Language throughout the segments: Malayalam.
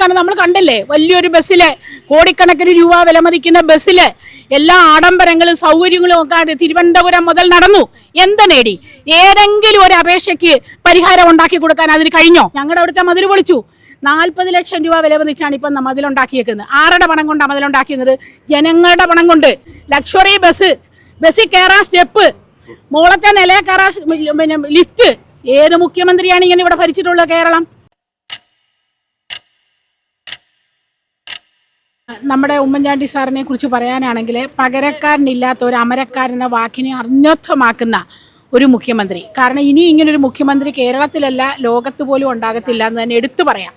കാരണം നമ്മൾ കണ്ടില്ലേ? വലിയൊരു ബസ്സിൽ കോടിക്കണക്കിന് രൂപ വിലമതിക്കുന്ന ബസ്സിൽ എല്ലാ ആഡംബരങ്ങളും സൗകര്യങ്ങളും ഒക്കെ തിരുവനന്തപുരം മുതൽ നടന്നു. എന്ത് നേടി ഏതെങ്കിലും ഒരു അപേക്ഷയ്ക്ക് പരിഹാരം ഉണ്ടാക്കി കൊടുക്കാൻ അതിന് കഴിഞ്ഞോ? ഞങ്ങളുടെ അവിടുത്തെ മതിൽ വിളിച്ചു നാൽപ്പത് ലക്ഷം രൂപ വിലമതിച്ചാണ് ഇപ്പം മതിലുണ്ടാക്കിയേക്കുന്നത് ആരുടെ പണം കൊണ്ടാണ് മതിലുണ്ടാക്കിയത് ജനങ്ങളുടെ പണം കൊണ്ട്. ലക്ഷറി ബസ് ബസ്സിൽ കയറാൻ സ്റ്റെപ്പ് മോളത്തെ നിലയെ കയറാൻ പിന്നെ ലിഫ്റ്റ് ഏത് മുഖ്യമന്ത്രിയാണ് ഇങ്ങനെ ഇവിടെ ഭരിച്ചിട്ടുള്ളത് കേരളം? നമ്മുടെ ഉമ്മൻചാണ്ടി സാറിനെ കുറിച്ച് പറയാനാണെങ്കിൽ പകരക്കാരനില്ലാത്ത ഒരു അമരക്കാരെന്ന വാക്കിനെ അന്വർത്ഥമാക്കുന്ന ഒരു മുഖ്യമന്ത്രി. കാരണം ഇനി ഇങ്ങനൊരു മുഖ്യമന്ത്രി കേരളത്തിലല്ല ലോകത്ത് പോലും ഉണ്ടാകത്തില്ല എന്ന് തന്നെ എടുത്തു പറയാം.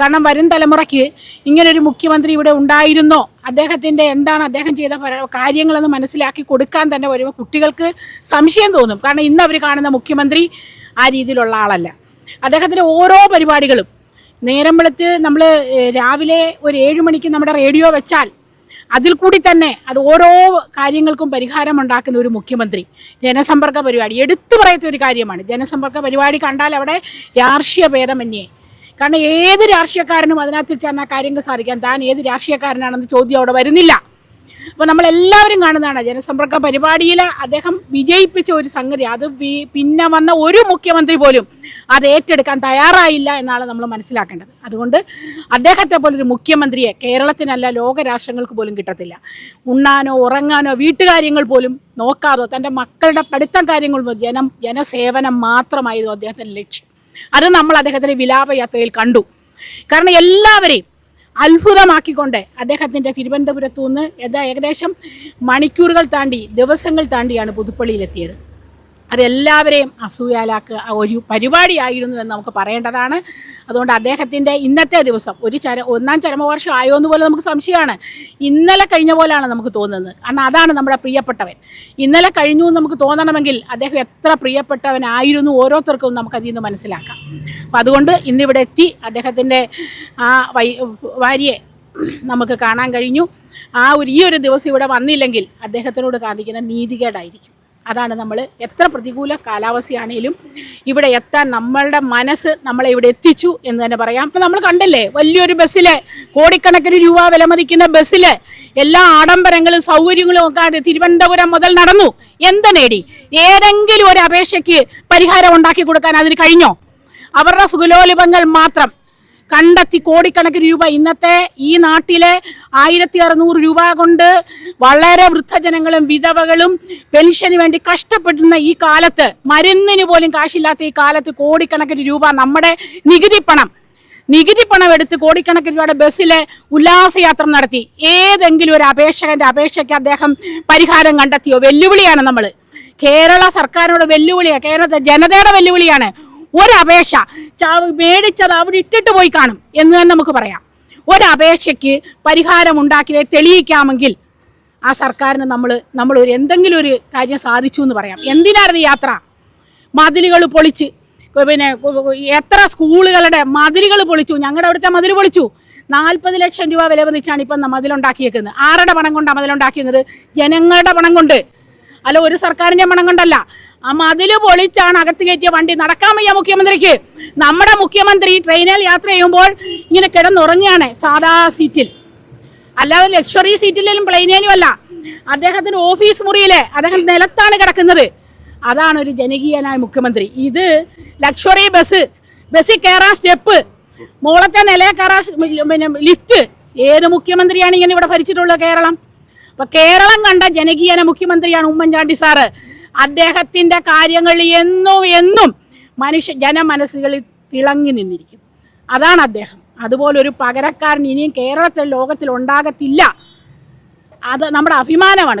കാരണം വരും തലമുറയ്ക്ക് ഇങ്ങനൊരു മുഖ്യമന്ത്രി ഇവിടെ ഉണ്ടായിരുന്നോ? അദ്ദേഹത്തിന്റെ എന്താണ് അദ്ദേഹം ചെയ്ത കാര്യങ്ങളെന്ന് മനസ്സിലാക്കി കൊടുക്കാൻ തന്നെ വരുമ്പോൾ കുട്ടികൾക്ക് സംശയം തോന്നും. കാരണം ഇന്ന് അവർ കാണുന്ന മുഖ്യമന്ത്രി ആ രീതിയിലുള്ള ആളല്ല. അദ്ദേഹത്തിന്റെ ഓരോ പരിപാടികളും നേരം വെളുത്ത് നമ്മൾ രാവിലെ ഒരു ഏഴ് മണിക്ക് നമ്മുടെ റേഡിയോ വെച്ചാൽ അതിൽ കൂടി തന്നെ അത് ഓരോ കാര്യങ്ങൾക്കും പരിഹാരം ഉണ്ടാക്കുന്ന ഒരു മുഖ്യമന്ത്രി. ജനസമ്പർക്ക പരിപാടി. എടുത്തു പറയത്ത ഒരു കാര്യമാണ്. ജനസമ്പർക്ക പരിപാടി കണ്ടാൽ അവിടെ രാഷ്ട്രീയ ഭേദമന്യേ. കാരണം ഏത് രാഷ്ട്രീയക്കാരനും അതിനകത്ത് ചെന്നാൽ കാര്യങ്ങൾ സാധിക്കാം. താൻ ഏത് രാഷ്ട്രീയക്കാരനാണെന്ന് ചോദ്യം അവിടെ വരുന്നില്ല. അപ്പോൾ നമ്മളെല്ലാവരും കാണുന്നതാണ് ജനസമ്പർക്ക പരിപാടിയിൽ അദ്ദേഹം വിജയിപ്പിച്ച ഒരു സംഗതി. അത് പിന്നെ വന്ന ഒരു മുഖ്യമന്ത്രി പോലും അത് ഏറ്റെടുക്കാൻ തയ്യാറായില്ല എന്നാണ് നമ്മൾ മനസ്സിലാക്കേണ്ടത്. അതുകൊണ്ട് അദ്ദേഹത്തെ പോലൊരു മുഖ്യമന്ത്രിയെ കേരളത്തിനല്ല ലോകരാഷ്ട്രങ്ങൾക്ക് പോലും കിട്ടത്തില്ല. ഉണ്ണാനോ ഉറങ്ങാനോ വീട്ടുകാര്യങ്ങൾ പോലും നോക്കാതോ തന്റെ മക്കളുടെ പഠിത്തം കാര്യങ്ങൾ ജനം ജനസേവനം മാത്രമായിരുന്നു അദ്ദേഹത്തിന്റെ ലക്ഷ്യം. അത് നമ്മൾ അദ്ദേഹത്തിന്റെ വിലാപയാത്രയിൽ കണ്ടു. കാരണം എല്ലാവരെയും അത്ഭുതമാക്കിക്കൊണ്ട് അദ്ദേഹത്തിന്റെ തിരുവനന്തപുരത്തു നിന്ന് ഏകദേശം മണിക്കൂറുകൾ താണ്ടി ദിവസങ്ങൾ താണ്ടിയാണ് പുതുപ്പള്ളിയിലെത്തിയത്. അതെല്ലാവരെയും അസൂയാലാക്കുക ഒരു പരിപാടിയായിരുന്നു എന്ന് നമുക്ക് പറയേണ്ടതാണ്. അതുകൊണ്ട് അദ്ദേഹത്തിന്റെ ഇന്നത്തെ ദിവസം ഒരു ചര ഒന്നാം ചരമവർഷം ആയോ എന്ന് പോലെ നമുക്ക് സംശയമാണ്. ഇന്നലെ കഴിഞ്ഞ പോലെയാണ് നമുക്ക് തോന്നുന്നത്. കാരണം അതാണ് നമ്മുടെ പ്രിയപ്പെട്ടവൻ. ഇന്നലെ കഴിഞ്ഞു എന്ന് നമുക്ക് തോന്നണമെങ്കിൽ അദ്ദേഹം എത്ര പ്രിയപ്പെട്ടവനായിരുന്നു ഓരോരുത്തർക്കും നമുക്ക് അതിൽ നിന്ന് മനസ്സിലാക്കാം. അപ്പം അതുകൊണ്ട് ഇന്നിവിടെ എത്തി. അദ്ദേഹത്തിന്റെ ആ വൈ ഭാര്യയെ നമുക്ക് കാണാൻ കഴിഞ്ഞു. ആ ഒരു ഈ ഒരു ദിവസം ഇവിടെ വന്നില്ലെങ്കിൽ അദ്ദേഹത്തിനോട് കാണിക്കുന്ന നീതികേടായിരിക്കും. അതാണ് നമ്മൾ എത്ര പ്രതികൂല കാലാവസ്ഥയാണേലും ഇവിടെ എത്താൻ നമ്മളുടെ മനസ്സ് നമ്മളെ ഇവിടെ എത്തിച്ചു എന്ന് തന്നെ പറയാം. നമ്മൾ കണ്ടില്ലേ വലിയൊരു ബസ്സിൽ കോടിക്കണക്കിന് രൂപ വിലമതിക്കുന്ന ബസ്സിൽ എല്ലാ ആഡംബരങ്ങളും സൗകര്യങ്ങളും ഒക്കെ തിരുവനന്തപുരം മുതൽ നടന്നു. എന്ത് നേടി ഏതെങ്കിലും ഒരു അപേക്ഷയ്ക്ക് പരിഹാരം ഉണ്ടാക്കി കൊടുക്കാൻ അതിന് കഴിഞ്ഞോ? അവരുടെ സുഖലോലിപങ്ങൾ മാത്രം കണ്ടെത്തി കോടിക്കണക്കിന് രൂപ. ഇന്നത്തെ ഈ നാട്ടിലെ ആയിരത്തി അറുന്നൂറ് രൂപ കൊണ്ട് വളരെ വൃദ്ധജനങ്ങളും വിധവകളും പെൻഷന് വേണ്ടി കഷ്ടപ്പെടുന്ന ഈ കാലത്ത് മരുന്നിന് പോലും കാശില്ലാത്ത ഈ കാലത്ത് കോടിക്കണക്കിന് രൂപ നമ്മുടെ നികുതി പണം നികുതി പണം എടുത്ത് കോടിക്കണക്കിന് രൂപയുടെ ബസ്സിലെ ഉല്ലാസയാത്ര നടത്തി. ഏതെങ്കിലും ഒരു അപേക്ഷകന്റെ അപേക്ഷയ്ക്ക് അദ്ദേഹം പരിഹാരം കണ്ടെത്തിയോ? വെല്ലുവിളിയാണ് നമ്മൾ കേരള സർക്കാരിനോട് വെല്ലുവിളിയാണ് കേരളത്തെ ജനതയുടെ വെല്ലുവിളിയാണ്. ഒരപേക്ഷ മേടിച്ചത് അവിടെ ഇട്ടിട്ട് പോയി കാണും എന്ന് തന്നെ നമുക്ക് പറയാം. ഒരപേക്ഷയ്ക്ക് പരിഹാരം ഉണ്ടാക്കി തെളിയിക്കാമെങ്കിൽ ആ സർക്കാരിന് നമ്മൾ നമ്മൾ ഒരു എന്തെങ്കിലും ഒരു കാര്യം സാധിച്ചു എന്ന് പറയാം. എന്തിനായിരുന്നു യാത്ര? മതിലുകൾ പൊളിച്ച് പിന്നെ എത്ര സ്കൂളുകളുടെ മതിലുകൾ പൊളിച്ചു ഞങ്ങളുടെ അവിടുത്തെ മതിൽ പൊളിച്ചു. നാൽപ്പത് ലക്ഷം രൂപ വില വന്നിച്ചാണ് ഇപ്പം മതിലുണ്ടാക്കിയേക്കുന്നത്. ആരുടെ പണം കൊണ്ടാണ് മതിലുണ്ടാക്കിയത് ജനങ്ങളുടെ പണം കൊണ്ട്. അല്ല ഒരു സർക്കാരിന്റെ പണം കൊണ്ടല്ല. ആ മതിൽ പൊളിച്ചാണ് അകത്ത് കയറ്റിയ വണ്ടി. നടക്കാൻ വയ്യ മുഖ്യമന്ത്രിക്ക്. നമ്മുടെ മുഖ്യമന്ത്രി ട്രെയിനിൽ യാത്ര ചെയ്യുമ്പോൾ ഇങ്ങനെ കിടന്നുറങ്ങുകയാണ് സാധാ സീറ്റിൽ. അല്ലാതെ ലക്ഷറി സീറ്റിലും പ്ലെയിനിലും അല്ല അദ്ദേഹത്തിന്റെ ഓഫീസ് മുറിയിലെ അദ്ദേഹം നിലത്താണ് കിടക്കുന്നത്. അതാണ് ഒരു ജനകീയനായ മുഖ്യമന്ത്രി. ഇത് ലക്ഷറി ബസ് ബസ്സിൽ കയറാൻ സ്റ്റെപ്പ് മോളത്തെ നിലയെ കയറാൻ പിന്നെ ലിഫ്റ്റ് ഏത് മുഖ്യമന്ത്രിയാണ് ഇങ്ങനെ ഇവിടെ ഭരിച്ചിട്ടുള്ളത് കേരളം? അപ്പൊ കേരളം കണ്ട ജനകീയന മുഖ്യമന്ത്രിയാണ് ഉമ്മൻചാണ്ടി സാറ്. അദ്ദേഹത്തിന്റെ കാര്യങ്ങൾ എന്നും എന്നും മനുഷ്യ ജനമനസ്സുകളിൽ തിളങ്ങി നിന്നിരിക്കും. അതാണ് അദ്ദേഹം. അതുപോലെ ഒരു പകരക്കാരൻ ഇനിയും കേരളത്തിൽ ലോകത്തിൽ ഉണ്ടാകത്തില്ല. അത് നമ്മുടെ അഭിമാനമാണ്.